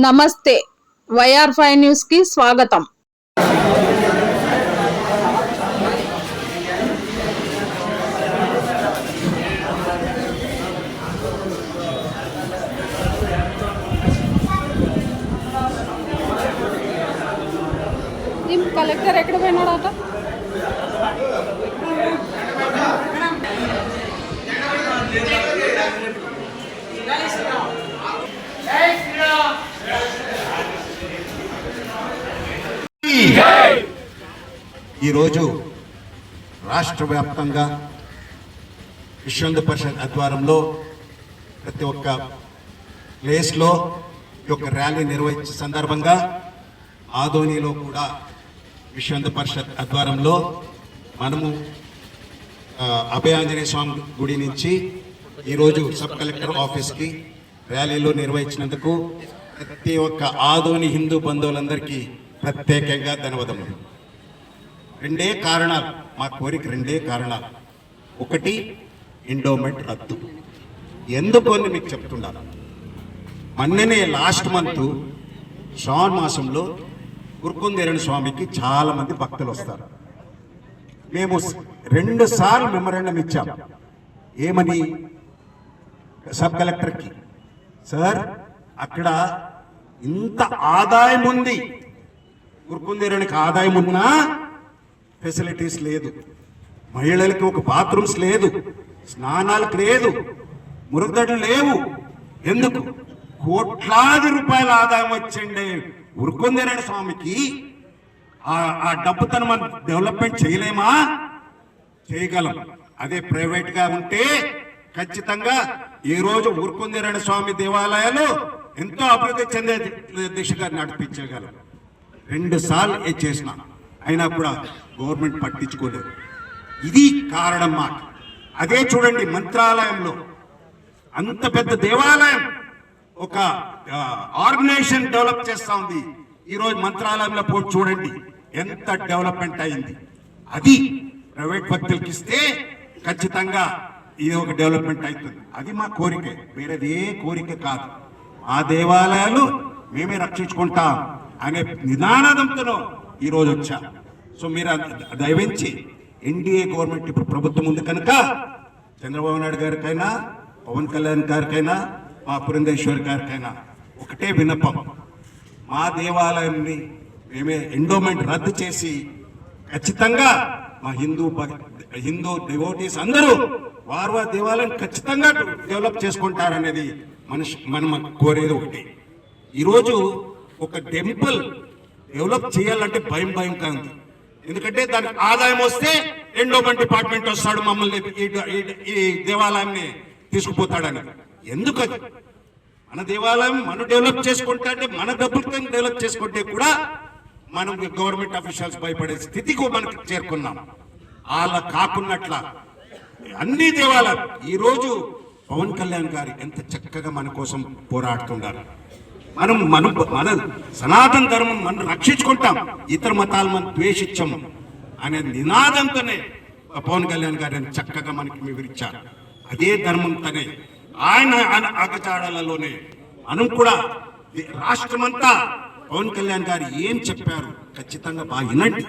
నమస్తే. YR five న్యూస్కి స్వాగతం కలెక్టర్ ఎక్కడ పోయినాడట ఈరోజు రాష్ట్ర వ్యాప్తంగా విశ్వంద పరిషత్ ఆధ్వర్యంలో ప్రతి ఒక్క ప్లేస్లో ఈ యొక్క ర్యాలీ నిర్వహించే సందర్భంగా ఆధోనిలో కూడా విశ్వంద పరిషత్ ఆధ్వర్యంలో మనము అభయాంజనేయ స్వామి గుడి నుంచి ఈరోజు సబ్ కలెక్టర్ ఆఫీస్కి ర్యాలీలో నిర్వహించినందుకు ప్రతి ఒక్క ఆదోని హిందూ బంధువులందరికీ ప్రత్యేకంగా ధన్యవాదములు. రెండే కారణాలు. మా కోరిక రెండే కారణాలు. ఒకటి ఎండోమెంట్ రద్దు. ఎందుకు అని మీకు చెప్తున్నాను మొన్ననే లాస్ట్ మంత్ శ్రావణ మాసంలో గురుకుందేరణ స్వామికి చాలా మంది భక్తులు వస్తారు. మేము రెండు సార్లు మెమరాండం ఇచ్చాం. ఏమని? సబ్ కలెక్టర్కి. సార్ అక్కడ ఇంత ఆదాయం ఉంది. గురుకుందేరునికి ఆదాయం ఉన్నా ఫెసిలిటీస్ లేదు. మహిళలకి ఒక బాత్రూమ్స్ లేదు. స్నానాలకు లేదు. మురుగుదడులు లేవు. ఎందుకు? కోట్లాది రూపాయల ఆదాయం వచ్చిండే ఉరుకుందేరణ స్వామికి. ఆ డబ్బు డబ్బుతను మనం డెవలప్మెంట్ చేయలేమా? చేయగలం. అదే ప్రైవేట్గా ఉంటే ఖచ్చితంగా ఈ రోజు స్వామి దేవాలయాలు ఎంతో అభివృద్ధి చెందే దిశగా నడిపించగలం. రెండు సార్లు ఏ అయినా కూడా గవర్నమెంట్ పట్టించుకోలేదు. ఇది కారణం మాట. అదే చూడండి మంత్రాలయంలో. అంత పెద్ద దేవాలయం ఒక ఆర్గనైజేషన్ డెవలప్ చేస్తా ఉంది. ఈ రోజు మంత్రాలయంలో పోటీ చూడండి ఎంత డెవలప్మెంట్ అయింది. అది ప్రైవేట్ భక్తులకి ఇస్తే ఖచ్చితంగా ఇది ఒక డెవలప్మెంట్ అవుతుంది. అది మా కోరిక. వేరేదే కోరిక కాదు. ఆ దేవాలయాలు మేమే రక్షించుకుంటాం అనే నిదానంతో ఈరోజు వచ్చా. సో మీరు దయవించి ఎన్డీఏ గవర్నమెంట్ ఇప్పుడు ప్రభుత్వం ఉంది కనుక చంద్రబాబు నాయుడు గారికైనా పవన్ కళ్యాణ్ గారికైనా మా పురంధేశ్వర్ గారికైనా ఒకటే విన్నపం. మా దేవాలయాన్ని మేమే ఎండోమెంట్ రద్దు చేసి ఖచ్చితంగా మా హిందూ హిందూ డివోటీస్ అందరూ వారు వారి దేవాలయం ఖచ్చితంగా డెవలప్ చేసుకుంటారనేది మనిషి మనం కోరేది ఒకటి. ఈరోజు ఒక టెంపుల్ డెవలప్ చేయాలంటే భయం భయం కాదు ఎందుకంటే దానికి ఆదాయం వస్తే ఎండోమెంట్ డిపార్ట్మెంట్ వస్తాడు మమ్మల్ని ఈ- ఈ- దేవాలయాన్ని తీసుకుపోతాడని. ఎందుకు అది మన దేవాలయం మనం డెవలప్ చేసుకుంటే అంటే మన డబ్బులతో డెవలప్ చేసుకుంటే కూడా మనం గవర్నమెంట్ అఫీషియల్స్ భయపడే స్థితికి మనకు చేరుకున్నాం. అలా కాకున్నట్ల అన్ని దేవాలయం ఈరోజు పవన్ కళ్యాణ్ గారు ఎంత చక్కగా మన కోసం పోరాడుతున్నారు. మనం మనం మన సనాతన ధర్మం మనం రక్షించుకుంటాం. ఇతర మతాలు మనం ద్వేషించము. అనే నినాదంతోనే పవన్ కళ్యాణ్ గారిని చక్కగా మనకి వివరించారు. అదే ధర్మంతోనే ఆయన ఆయన అగచాడలలోనే మనం కూడా రాష్ట్రమంతా పవన్ కళ్యాణ్ గారు ఏం చెప్పారు ఖచ్చితంగా బాగా వినండి.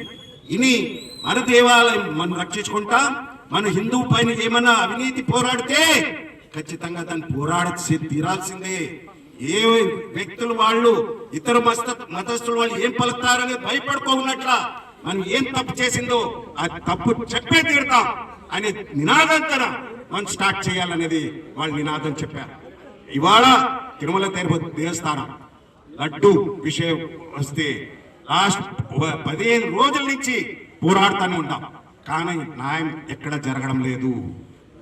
ఇని మన దేవాలయం మనం రక్షించుకుంటాం. మన హిందూ పైన ఏమన్నా అవినీతి పోరాడితే ఖచ్చితంగా దాన్ని పోరాడ తీరాల్సిందే. ఏ వ్యక్తులు వాళ్ళు ఇతర మత మతస్థులు వాళ్ళు ఏం పలుకుతారని భయపడుకోనట్ల మనం ఏం తప్పు చేసిందో ఆ తప్పు చెప్పే తీరుతాం అనే కదా మనం స్టార్ట్ చేయాలనేది వాళ్ళు నినాదం చెప్పారు. ఇవాళ తిరుమల తిరుపతి దేవస్థానం లడ్డు విషయం వస్తే లాస్ట్ పదిహేను రోజుల నుంచి పోరాడుతూనే ఉంటాం కానీ న్యాయం ఎక్కడ జరగడం లేదు.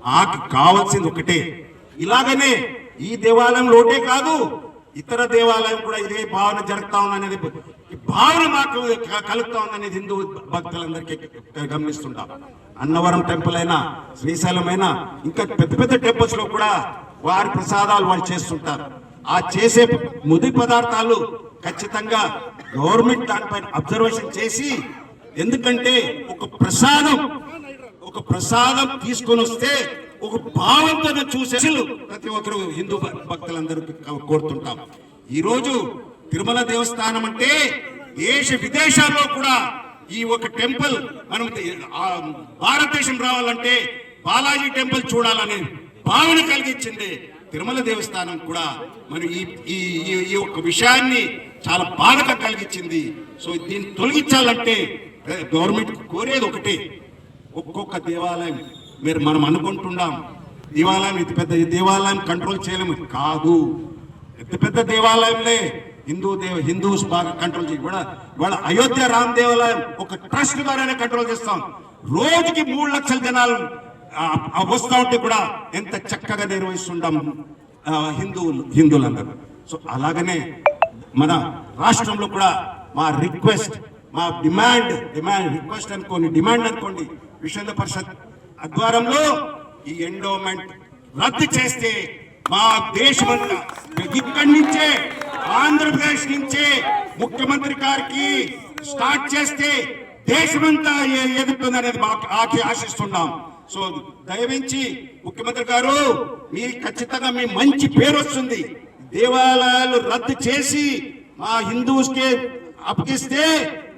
నాకు కావాల్సింది ఒకటే. ఇలాగనే ఈ దేవాలయం లోటే కాదు ఇతర దేవాలయం కూడా ఇదే భావన జరుగుతా ఉందనేది ఈ భావన మాకు కలుగుతా ఉందనేది హిందూ భక్తులందరికీ గమనిస్తుంటాం. అన్నవరం టెంపుల్ అయినా శ్రీశైలం అయినా ఇంకా పెద్ద పెద్ద టెంపుల్స్లో కూడా వారి ప్రసాదాలు వాళ్ళు చేస్తుంటారు. ఆ చేసే ముది పదార్థాలు ఖచ్చితంగా గవర్నమెంట్ దానిపైన అబ్జర్వేషన్ చేసి ఎందుకంటే ఒక ప్రసాదం ఒక ప్రసాదం తీసుకొని వస్తే ఒక భావంతో చూసే ప్రతి ఒక్కరు హిందూ భక్తులందరూ కోరుతుంటాం. ఈరోజు తిరుమల దేవస్థానం అంటే దేశ విదేశాల్లో కూడా ఈ ఒక టెంపుల్ మనం భారతదేశం రావాలంటే బాలాజీ టెంపుల్ చూడాలనే భావన కలిగించింది తిరుమల దేవస్థానం కూడా. మరి ఈ ఈ ఈ- ఈ యొక్క విషయాన్ని చాలా బాధగా కలిగించింది. సో దీన్ని తొలగించాలంటే గవర్నమెంట్ కోరేది ఒకటే. ఒక్కొక్క దేవాలయం మీరు మనం అనుకుంటున్నాం దేవాలయం ఇంత పెద్ద దేవాలయం కంట్రోల్ చేయలేము. కాదు. పెద్ద పెద్ద దేవాలయంలే హిందూ దేవ హిందూస్ బాగా కంట్రోల్ చేయ. కూడా ఇవాళ అయోధ్య రామ్ దేవాలయం ఒక ట్రస్ట్ ద్వారానే కంట్రోల్ చేస్తాం. రోజుకి మూడు లక్షల జనాలు వస్తూ ఉంటే కూడా ఎంత చక్కగా నిర్వహిస్తుంటాం హిందువులు హిందువులందరూ. సో అలాగనే మన రాష్ట్రంలో కూడా మా రిక్వెస్ట్ మా డిమాండ్ డిమాండ్ రిక్వెస్ట్ అనుకోండి డిమాండ్ అనుకోండి విశ్వ పరిషత్ ఆధ్వర్యంలో ఈ ఎండోమెంట్ రద్దు చేస్తే మా దేశమంతా ఇక్కడి నుంచే ఆంధ్రప్రదేశ్ నుంచే ముఖ్యమంత్రి గారికి స్టార్ట్ చేస్తే దేశమంతా ఏ- ఎదుగుతుంది అనేది మాకు ఆశిస్తున్నాం. సో దయవించి ముఖ్యమంత్రి గారు మీ ఖచ్చితంగా మీ మంచి పేరు వస్తుంది. దేవాలయాలు రద్దు చేసి మా హిందూస్కే అప్పగిస్తే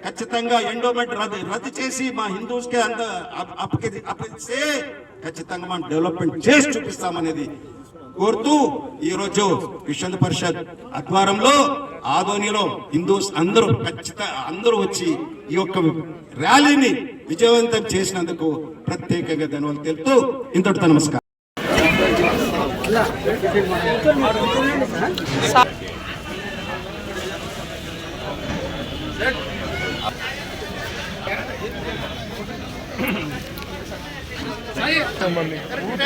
ఖచ్చితంగా ఎండోమెంట్ రద్దు రద్దు చేసి మా హిందూస్కి అంత అప్పగిస్తే ఖచ్చితంగా మనం డెవలప్మెంట్ చేసి చూపిస్తామనేది కోరుతూ ఈ రోజు విశ్వ పరిషత్ ఆధ్వర్యంలో ఆదోనిలో హిందూస్ అందరూ ఖచ్చితంగా అందరూ వచ్చి ఈ యొక్క ర్యాలీని విజయవంతం చేసినందుకు ప్రత్యేకంగా ధన్యవాదాలు తెలుపుతూ ఇంతటితో నమస్కారం. ఇస్తాం మళ్ళీ. పూర్తి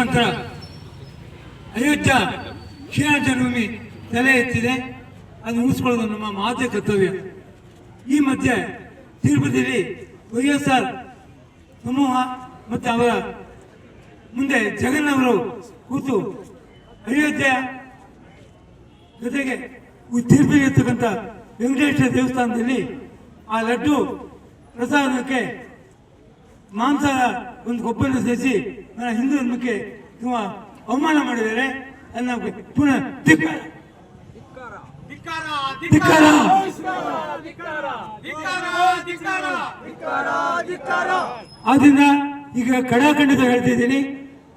ಮುಖಾಂತರ ಅಯೋಧ್ಯ ಶ್ರೀರಾಮ ಜನ್ಮಭೂಮಿ ತಲೆ ಎತ್ತಿದೆ. ಅದು ಉಳಿಸ್ಕೊಳ್ಳೋದು ನಮ್ಮ ಮಾತೆ ಕರ್ತವ್ಯ. ಈ ಮಧ್ಯೆ ತಿರುಪತಿಯಲ್ಲಿ ವೈ ಎಸ್ ಆರ್ ಸಮೂಹ ಮತ್ತು ಅವರ ಮುಂದೆ ಜಗನ್ ಅವರು ಕೂತು ಅಯೋಧ್ಯೆ ಜೊತೆಗೆ ತೀರ್ಥಗಿರ್ತಕ್ಕಂಥ ವೆಂಕಟೇಶ್ವರ ದೇವಸ್ಥಾನದಲ್ಲಿ ಆ ಲಡ್ಡು ಪ್ರಸಾದಕ್ಕೆ ಮಾಂಸ ಒಂದು ಕೊಪ್ಪನ್ನು ಸೇರಿಸಿ ನನ್ನ ಹಿಂದೂ ಧರ್ಮಕ್ಕೆ ತುಂಬ ಅವಮಾನ ಮಾಡಿದ್ದಾರೆ ಅದನ್ನ ಪುನಃ ಧಿಕ್ಕಾರ. ಧಿಕ್ಕಾರ ಆದ್ರಿಂದ ಈಗ ಕಡಾಖಂಡಿತ ಹೇಳ್ತಿದ್ದೀನಿ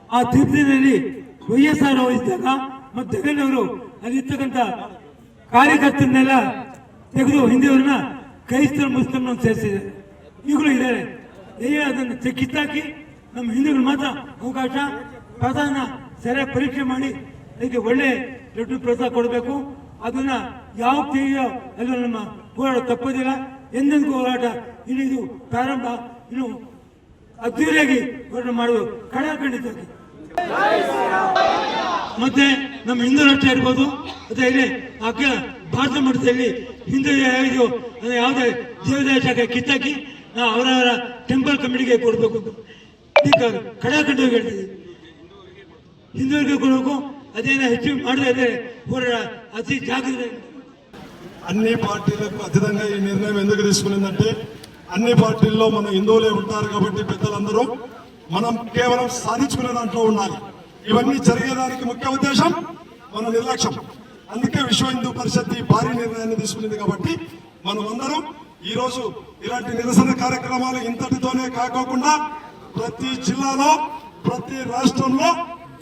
ಆ ತೀರ್ಥದಲ್ಲಿ ವೈ ಎಸ್ ಆರ್ ಇದ್ದಾಗ ಮತ್ತು ಜಗನ್ನವರು ಅಲ್ಲಿರ್ತಕ್ಕಂಥ ಕಾರ್ಯಕರ್ತರನ್ನೆಲ್ಲ ತೆಗೆದು ಹಿಂದಿಯವ್ರನ್ನ ಕ್ರೈಸ್ತರು ಮುಸ್ಲಿಮ್ನ ಸೇರಿಸಿದ್ದಾರೆ. ಈಗಲೂ ಇದ್ದಾರೆ. ಅದನ್ನು ಕಿತ್ತಾಕಿ. ನಮ್ಮ ಹಿಂದೂಗಳು ಮಾತ್ರ ಅವಕಾಶ ಪ್ರಸಾದನ ಸರಿಯಾಗಿ ಪರೀಕ್ಷೆ ಮಾಡಿ ಅದಕ್ಕೆ ಒಳ್ಳೆ ದೊಡ್ಡ ಪ್ರೋತ್ಸಾಹ ಕೊಡಬೇಕು. ಅದನ್ನ ಯಾವ ತೆಗೆಯೋ ಎಲ್ಲ ನಮ್ಮ ಹೋರಾಟ ತಪ್ಪೋದಿಲ್ಲ. ಎಂದೆಂದಿಗೂ ಹೋರಾಟ ಇನ್ನು ಇದು ಪ್ರಾರಂಭ. ಇನ್ನು ಅದ್ದೂರಿಯಾಗಿ ಹೋರಾಟ ಮಾಡುವುದು ಕಡಾಖಂಡಿತವಾಗಿ ಮತ್ತೆ ನಮ್ಮ ಹಿಂದೂ ರಾಷ್ಟ್ರ ಇರ್ಬೋದು. ಮತ್ತೆ ಇಲ್ಲಿ ಅಖಿಲ ಭಾರತ ಮಟ್ಟದಲ್ಲಿ ಹಿಂದೂ ಯಾವುದು ಯಾವುದೇ ದೇವದಾಯ ಶಾಖೆ ಕಿತ್ತಾಕಿ ನಾವು ಅವರವರ ಟೆಂಪಲ್ ಕಮಿಟಿಗೆ ಕೊಡಬೇಕು ಕಡಾಖಂಡವಾಗಿ ಹೇಳ್ತೀವಿ ಹಿಂದೂರಿಗೆ ಕೊಡಬೇಕು ಅದೇನೋ ಹೆಚ್ಚು ಮಾಡದೇ ಇದ್ರೆ ಹೋರಾಟ అతి జాగ్రత్త అన్ని పార్టీలకు అతీతంగా ఈ నిర్ణయం ఎందుకు తీసుకునిందంటే అన్ని పార్టీల్లో మన హిందువులే ఉంటారు కాబట్టి పెద్దలందరూ మనం కేవలం సాధించుకునే దాంట్లో ఉండాలి ఇవన్నీ జరిగేదానికి ముఖ్య ఉద్దేశం మన నిర్లక్ష్యం అందుకే విశ్వ హిందూ పరిషత్ ఈ భారీ నిర్ణయాన్ని తీసుకునింది కాబట్టి మనం అందరం ఈ రోజు ఇలాంటి నిరసన కార్యక్రమాలు ఇంతటితోనే కాకోకుండా ప్రతి జిల్లాలో ప్రతి రాష్ట్రంలో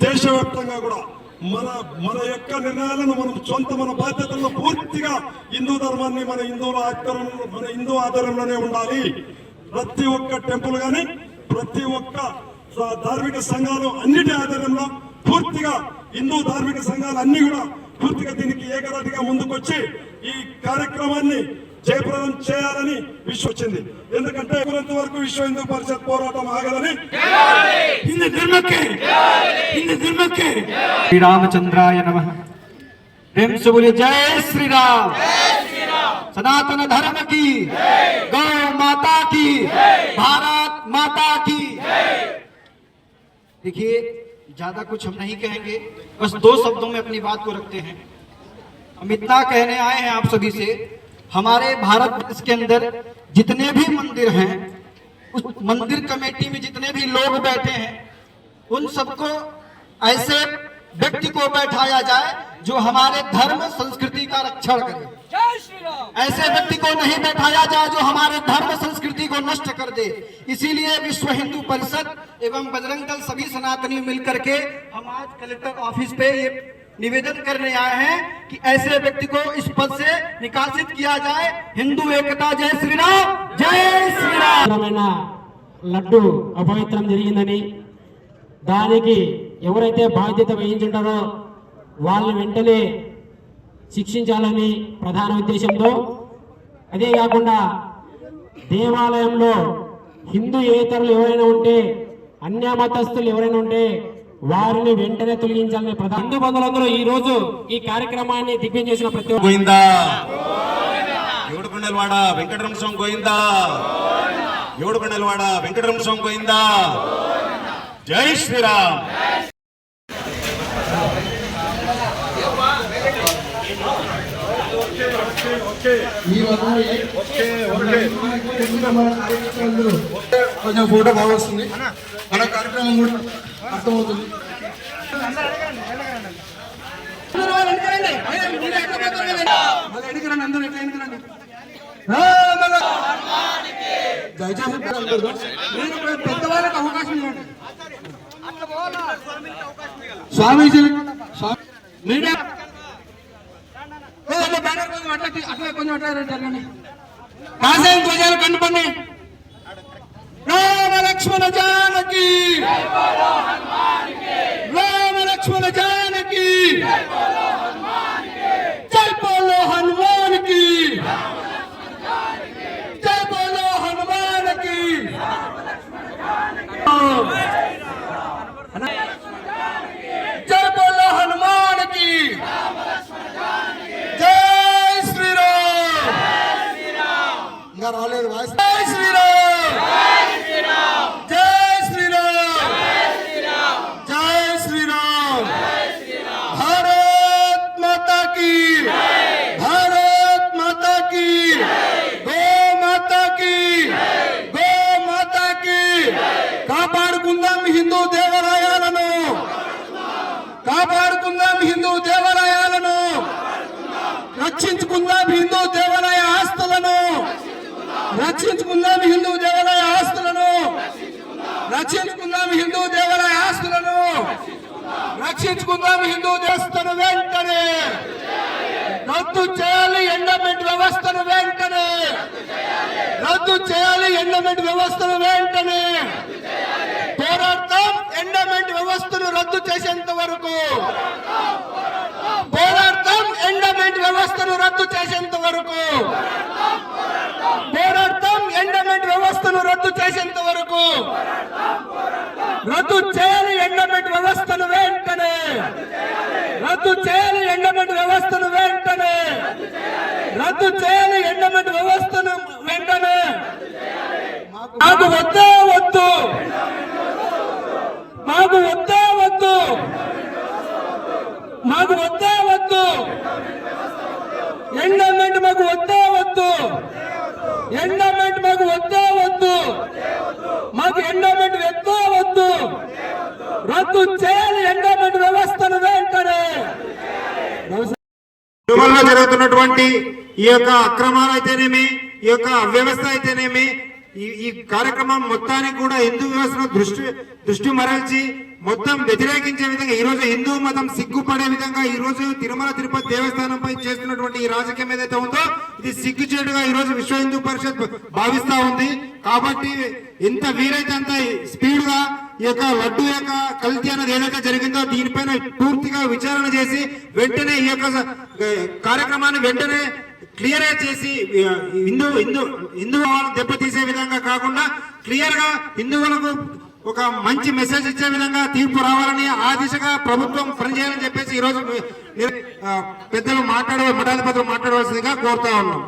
దేశవ్యాప్తంగా కూడా మన మన యొక్క నిర్ణయాలను మనం సొంత మన బాధ్యతలను పూర్తిగా హిందూ ధర్మాన్ని మన హిందువుల ఆధ్వర్యంలో మన హిందూ ఆధ్వర్యంలోనే ఉండాలి. ప్రతి ఒక్క టెంపుల్ కానీ ప్రతి ఒక్క ధార్మిక సంఘాలు అన్నిటి ఆధ్వర్యంలో పూర్తిగా హిందూ ధార్మిక సంఘాలు అన్ని కూడా పూర్తిగా దీనికి ఏకరాటిగా ముందుకొచ్చి ఈ కార్యక్రమాన్ని జయప్రదం చేయాలని వచ్చింది. ఎందుకంటే వరకు విశ్వ హిందూ పరిషత్ పోరాటం ఆగదని హిందూ ధర్మకే హిందూ ధర్మకే. శ్రీరామచంద్రాయ నమ. सनातन धर्म की गौ माता की भारत माता की देखिए ज़्यादा कुछ हम नहीं कहेंगे बस दो शब्दों में अपनी बात को रखते हैं। हम इतना कहने आए हैं आप सभी से हमारे भारत देश के अंदर जितने भी मंदिर हैं उस मंदिर कमेटी में जितने भी लोग बैठे हैं उन सबको ऐसे व्यक्ति को बैठाया जाए जो हमारे धर्म संस्कृति का रक्षण करे। ऐसे व्यक्ति को नहीं बैठाया जाए जो हमारे धर्म संस्कृति को नष्ट कर दे। इसीलिए विश्व हिंदू परिषद एवं बजरंग दल सभी सनातनी मिलकर के हम आज कलेक्टर ऑफ़िस पे ये निवेदन करने आए हैं कि ऐसे व्यक्ति को इस पद से निकासित किया जाए हिंदू एकता जय श्री राम जय श्री राम పవిత్రమైన లడ్డు అపవిత్రం జరిగిందని దానికి ఎవరైతే బాధ్యత వహించుంటారో వాళ్ళని వెంటనే శిక్షించాలని ప్రధాన ఉద్దేశంతో అదే కాకుండా దేవాలయంలో హిందూయేతరులు ఎవరైనా ఉంటే అన్య మతస్థులు ఎవరైనా ఉంటే వారిని వెంటనే తొలగించాలని ప్రధాన హిందూ బంధువులందరూ ఈ రోజు ఈ కార్యక్రమాన్ని దిగ్విజయం చేసిన ప్రతి ఒక్క గోయిందా ఏడుకొండలవాడ వెంకటరమణ స్వామి గోయిందా ఏడుకొండలవాడ వెంకటరమణ స్వామి గోయిందా జై శ్రీరామ్. కొంచెం ఫోటో బాగా వస్తుంది. మన కార్యక్రమం కూడా అర్థమవుతుంది. దయచేసి మీరు పెద్దవాళ్ళకి అవకాశం ఇవ్వండి. స్వామీజీ స్వామి మీడియా అట్లా అట్లా కొంచెం అట్లా జరగండి కాసేం ధ్వజాలు కనుపండి. రామ లక్ష్మణ జానకి. రామ లక్ష్మణ జానకి. జై బోలో హనుమాన్కి జై బోలో హనుమాన్కి జై బోలో హనుమాన్కి జై శ్రీరామ్ ఇంకా రాలేదు వాయిస్ జై శ్రీరామ్ జై కాపాడుకుందాం హిందూ దేవాలయాలను. కాపాడుకుందాం హిందూ దేవాలయాలను. రక్షించుకుందాం హిందూ దేవాలయ ఆస్తులను. రక్షించుకుందాం హిందూ దేవాలయ ఆస్తులను. రక్షించుకుందాం హిందూ దేవాలయ ఆస్తులను. రక్షించుకుందాం హిందూ దేవస్థను వెంటనే. రద్దు చేయాలి ఎండమెంట్ వ్యవస్థను వెంటనే. రద్దు చేయాలి ఎండమెంట్ వ్యవస్థను వెంటనే. పోరాడతాం ఎండమెంట్ వ్యవస్థను రద్దు చేసేంత వరకు పోరాడతాం ఎండమెంట్ వ్యవస్థను రద్దు చేసేంత వరకు పోరాడతాం ఎండమెంట్ వ్యవస్థను రద్దు చేసేంత వరకు రద్దు చేయాలి ఎండమెంట్ వ్యవస్థను వెంటనే రద్దు చేయాలి ఎండమెంట్ వ్యవస్థను వెంటనే రద్దు చేయాలి ఎండమెంట్ వ్యవస్థను వెంటనే మాకు వద్దే వద్దు మాకు వద్దే వద్దు మాకు వద్దే వద్దు. ఎండమెంట్ మాకు వద్దే వద్దు. ఎండమెంట్ మాకు వద్దే వద్దు. మాకు ఎండమెంట్ వద్దే వద్దు. రద్దు చేయాలి ఎండమెంట్ వ్యవస్థను వెంటనే. తిరుమలలో జరుగుతున్నటువంటి ఈ యొక్క అక్రమాలు అయితేనేమి ఈ యొక్క అవ్యవస్థ అయితేనేమి ఈ ఈ కార్యక్రమం మొత్తానికి కూడా హిందూ వ్యవస్థను దృష్టి దృష్టి మరల్చి మొత్తం వ్యతిరేకించే విధంగా ఈరోజు హిందూ మతం సిగ్గుపడే విధంగా ఈరోజు తిరుమల తిరుపతి దేవస్థానంపై చేస్తున్నటువంటి ఈ రాజకీయం ఏదైతే ఉందో ఇది సిగ్గుచేటుగా ఈ రోజు విశ్వ హిందూ పరిషత్ భావిస్తా ఉంది. కాబట్టి ఎంత వీలైతే అంత స్పీడ్గా ఈ యొక్క లడ్డు యొక్క కల్తీ అనేది ఏదైతే జరిగిందో దీనిపైన పూర్తిగా విచారణ చేసి వెంటనే ఈ యొక్క కార్యక్రమాన్ని వెంటనే క్లియర్ చేసి హిందూ హిందూ హిందూ దెబ్బతీసే విధంగా కాకుండా క్లియర్గా హిందువులకు ఒక మంచి మెసేజ్ ఇచ్చే విధంగా తీర్పు రావాలని ఆ దిశగా ప్రభుత్వం పనిచేయాలని చెప్పేసి ఈ రోజు పెద్దలు మాట్లాడే మఠాధిపతులు మాట్లాడవలసిందిగా కోరుతా ఉన్నాం.